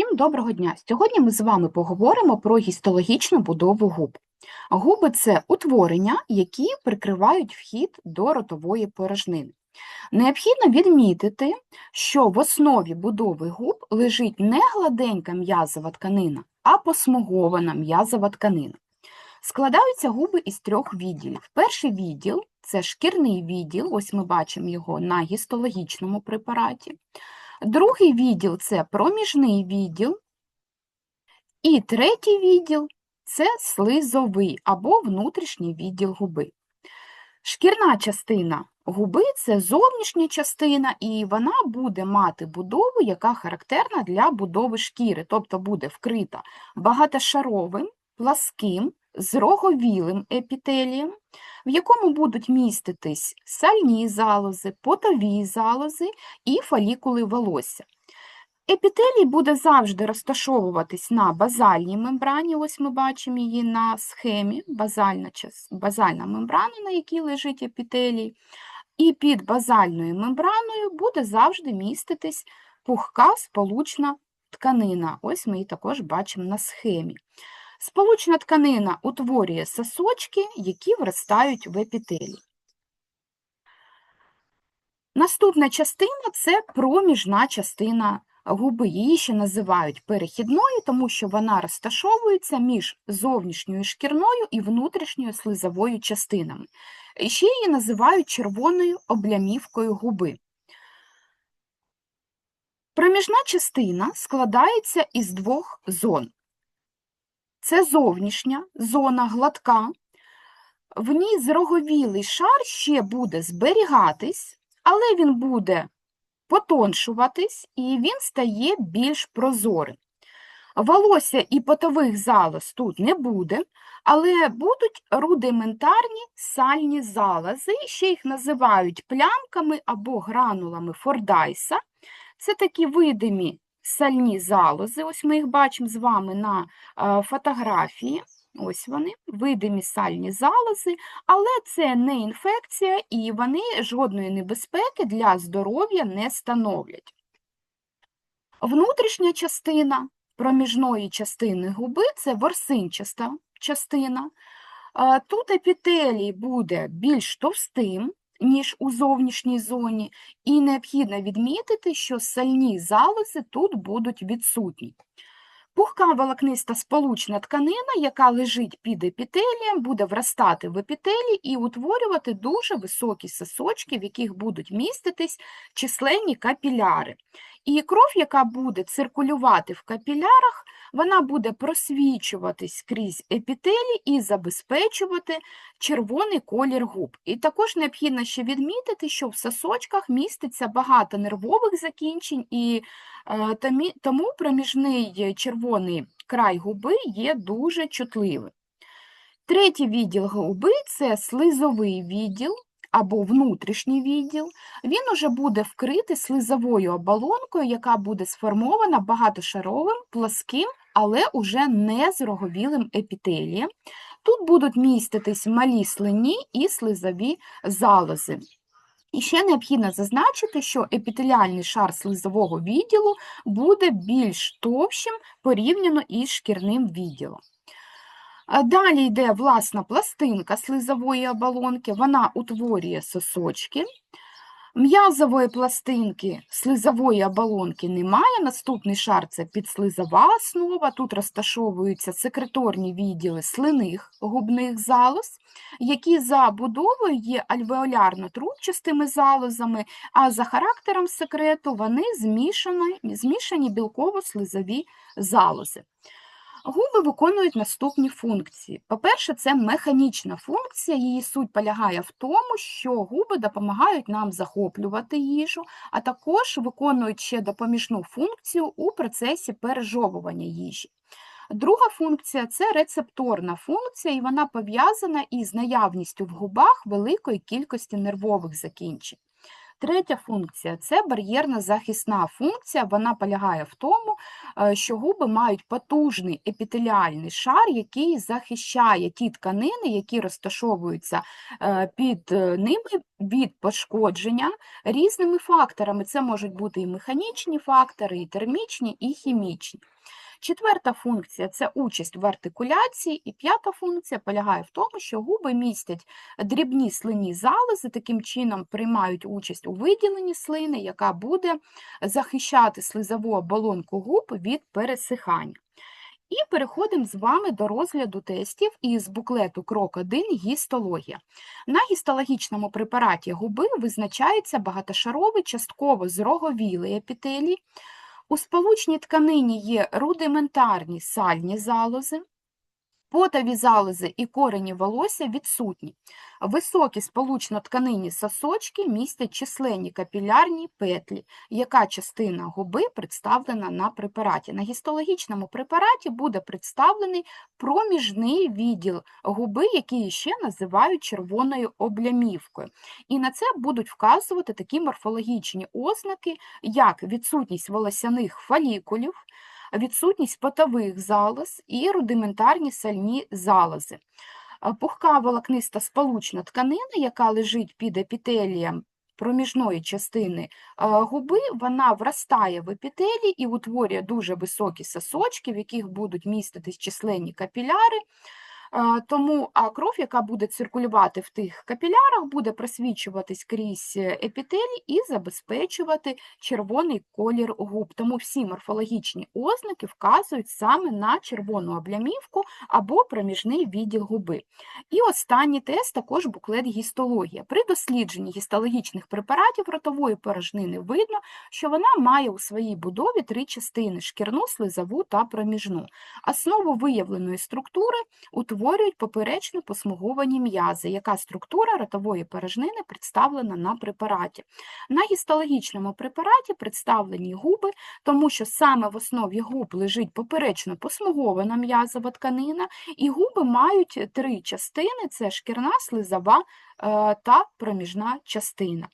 Всім доброго дня! Сьогодні ми з вами поговоримо про гістологічну будову губ. Губи це утворення, які прикривають вхід до ротової порожнини. Необхідно відмітити, що в основі будови губ лежить не гладенька м'язова тканина, а посмугована м'язова тканина. Складаються губи із трьох відділів. Перший відділ це шкірний відділ, ось ми бачимо його на гістологічному препараті. Другий відділ це проміжний відділ. І третій відділ це слизовий або внутрішній відділ губи. Шкірна частина губи це зовнішня частина, і вона буде мати будову, яка характерна для будови шкіри, тобто буде вкрита багатошаровим, пласким, з роговілим епітелієм, в якому будуть міститись сальні залози, потові залози і фолікули волосся. Епітелій буде завжди розташовуватись на базальній мембрані, ось ми бачимо її на схемі, базальна, базальна мембрана, на якій лежить епітелій, і під базальною мембраною буде завжди міститись пухка сполучна тканина. Ось ми її також бачимо на схемі. Сполучна тканина утворює сосочки, які вростають в епітелій. Наступна частина це проміжна частина губи. Її ще називають перехідною, тому що вона розташовується між зовнішньою шкірною і внутрішньою слизовою частинами. Ще її називають червоною облямівкою губи. Проміжна частина складається із двох зон. Це зовнішня зона гладка, в ній зроговілий шар ще буде зберігатись, але він буде потоншуватись і він стає більш прозорим. Волосся і потових залоз тут не буде, але будуть рудиментарні сальні залози, ще їх називають плямками або гранулами Фордайса. Це такі видимі сальні залози, ось ми їх бачимо з вами на фотографії. Ось вони, видимі сальні залози, але це не інфекція і вони жодної небезпеки для здоров'я не становлять. Внутрішня частина проміжної частини губи це ворсинчаста частина. Тут епітелій буде більш товстим, ніж у зовнішній зоні, і необхідно відмітити, що сальні залози тут будуть відсутні. Пухка волокниста сполучна тканина, яка лежить під епітелієм, буде вростати в епітелі і утворювати дуже високі сосочки, в яких будуть міститись численні капіляри. І кров, яка буде циркулювати в капілярах, вона буде просвічуватись крізь епітелій і забезпечувати червоний колір губ. І також необхідно ще відмітити, що в сосочках міститься багато нервових закінчень, і е, тому проміжний червоний край губи є дуже чутливим. Третій відділ губи це слизовий відділ або внутрішній відділ, він уже буде вкритий слизовою оболонкою, яка буде сформована багатошаровим, пласким, але уже не з роговілим епітелієм. Тут будуть міститись малі слині і слизові залози. І ще необхідно зазначити, що епітеліальний шар слизового відділу буде більш товщим порівняно із шкірним відділом. Далі йде власна пластинка слизової оболонки, вона утворює сосочки. М'язової пластинки слизової оболонки немає. Наступний шар це підслизова основа. Тут розташовуються секреторні відділи слиних губних залоз, які за будовою є альвеолярно-трубчастими залозами, а за характером секрету вони змішані, змішані білково-слизові залози. Губи виконують наступні функції. По-перше, це механічна функція, її суть полягає в тому, що губи допомагають нам захоплювати їжу, а також виконують ще допоміжну функцію у процесі пережовування їжі. Друга функція це рецепторна функція, і вона пов'язана із наявністю в губах великої кількості нервових закінчень. Третя функція це бар'єрна захисна функція. Вона полягає в тому, е, що губи мають потужний епітеліальний шар, який захищає ті тканини, які розташовуються е, під е, ними від пошкодження різними факторами. Це можуть бути і механічні фактори, і термічні, і хімічні. Четверта функція це участь в артикуляції, і п'ята функція полягає в тому, що губи містять дрібні слинні залози, таким чином приймають участь у виділенні слини, яка буде захищати слизову оболонку губ від пересихання. І переходимо з вами до розгляду тестів із буклету Крок 1 гістологія. На гістологічному препараті губи визначається багатошаровий частково зроговілий епітелій, у сполучній тканині є рудиментарні сальні залози, потові залози і корені волосся відсутні. Високі сполучно-тканинні сосочки містять численні капілярні петлі. Яка частина губи представлена на препараті? На гістологічному препараті буде представлений проміжний відділ губи, який ще називають червоною облямівкою. І на це будуть вказувати такі морфологічні ознаки, як відсутність волосяних фолікулів, відсутність потових залоз і рудиментарні сальні залози. Пухка волокниста сполучна тканина, яка лежить під епітелієм проміжної частини губи, вона вростає в епітелі і утворює дуже високі сосочки, в яких будуть міститись численні капіляри. Тому а кров, яка буде циркулювати в тих капілярах, буде просвічуватись крізь е, епітелій і забезпечувати червоний колір губ. Тому всі морфологічні ознаки вказують саме на червону облямівку або проміжний відділ губи. І останній тест також буклет гістологія. При дослідженні гістологічних препаратів ротової порожнини видно, що вона має у своїй будові три частини шкірну, слизову та проміжну. Основу виявленої структури утворюють поперечно посмуговані м'язи, яка структура ротової порожнини представлена на препараті. На гістологічному препараті представлені губи, тому що саме в основі губ лежить поперечно посмугована м'язова тканина, і губи мають три частини: це шкірна, слизова е, та проміжна частина.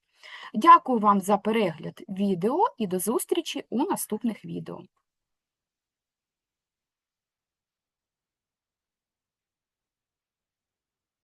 Дякую вам за перегляд відео і до зустрічі у наступних відео.